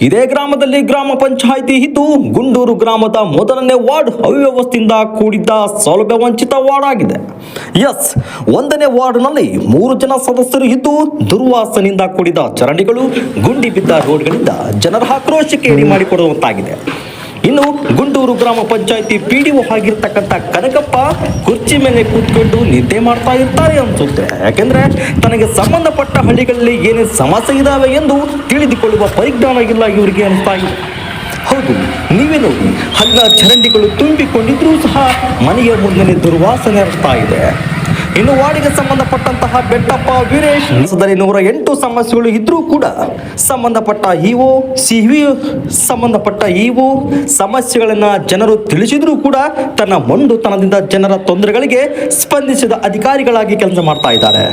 ಇದೇ ಗ್ರಾಮದಲ್ಲಿ ಗ್ರಾಮ ಪಂಚಾಯಿತಿ ಇದ್ದು ಗುಂಡೂರು ಗ್ರಾಮದ ಮೊದಲನೇ ವಾರ್ಡ್ ಅವ್ಯವಸ್ಥೆಯಿಂದ ಕೂಡಿದ್ದ ಸೌಲಭ್ಯ ವಂಚಿತ ವಾರ್ಡ್ ಆಗಿದೆ ಎಸ್, ಒಂದನೇ ವಾರ್ಡ್ನಲ್ಲಿ ಮೂರು ಜನ ಸದಸ್ಯರು ಇದ್ದು ದುರ್ವಾಸನೆಯಿಂದ ಕೂಡಿದ ಚರಂಡಿಗಳು ಗುಂಡಿ ಬಿದ್ದ ರೋಡ್ಗಳಿಂದ ಜನರ ಆಕ್ರೋಶಕ್ಕೆ ಮಾಡಿಕೊಡುವಂತಾಗಿದೆ ಇನ್ನು ಗುಂಡೂರು ಗ್ರಾಮ ಪಂಚಾಯಿತಿ ಪಿ ಡಿ ಒ ಆಗಿರ್ತಕ್ಕಂಥ ಕನಕಪ್ಪ ಕುರ್ಚಿ ಮೇಲೆ ಕೂತ್ಕೊಂಡು ನಿದ್ದೆ ಮಾಡ್ತಾ ಇರ್ತಾರೆ ಅನ್ಸುತ್ತೆ. ಯಾಕೆಂದ್ರೆ ತನಗೆ ಸಂಬಂಧಪಟ್ಟ ಹಳ್ಳಿಗಳಲ್ಲಿ ಏನೇ ಸಮಸ್ಯೆ ಇದಾವೆ ಎಂದು ತಿಳಿದುಕೊಳ್ಳುವ ಪರಿಜ್ಞಾನ ಇಲ್ಲ ಇವರಿಗೆ ಅನಿಸ್ತಾ ಹೌದು, ನೀವೇ ನೋಡಿ, ಹಳ್ಳ ಚರಂಡಿಗಳು ತುಂಬಿಕೊಂಡಿದ್ರೂ ಸಹ ಮನೆಯ ಮುಂದೆ ದುರ್ವಾಸನೆ ಹರಿಸ್ತಾ ಇದೆ. ಇನ್ನು ವಾರ್ಡಿಗೆ ಸಂಬಂಧಪಟ್ಟಂತಹ ಬೆಟ್ಟಪ್ಪ ವೀರೇಶ್ ಸದರಿ ನೂರ ಎಂಟು ಸಮಸ್ಯೆಗಳು ಇದ್ರೂ ಕೂಡ ಸಂಬಂಧಪಟ್ಟ ಇಒ ಸಿವಿ ಸಂಬಂಧಪಟ್ಟ ಇಒ ಸಮಸ್ಯೆಗಳನ್ನ ಜನರು ತಿಳಿಸಿದ್ರೂ ಕೂಡ ತನ್ನ ಮೊಂಡುತನದಿಂದ ಜನರ ತೊಂದರೆಗಳಿಗೆ ಸ್ಪಂದಿಸಿದ ಅಧಿಕಾರಿಗಳಾಗಿ ಕೆಲಸ ಮಾಡ್ತಾ ಇದ್ದಾರೆ.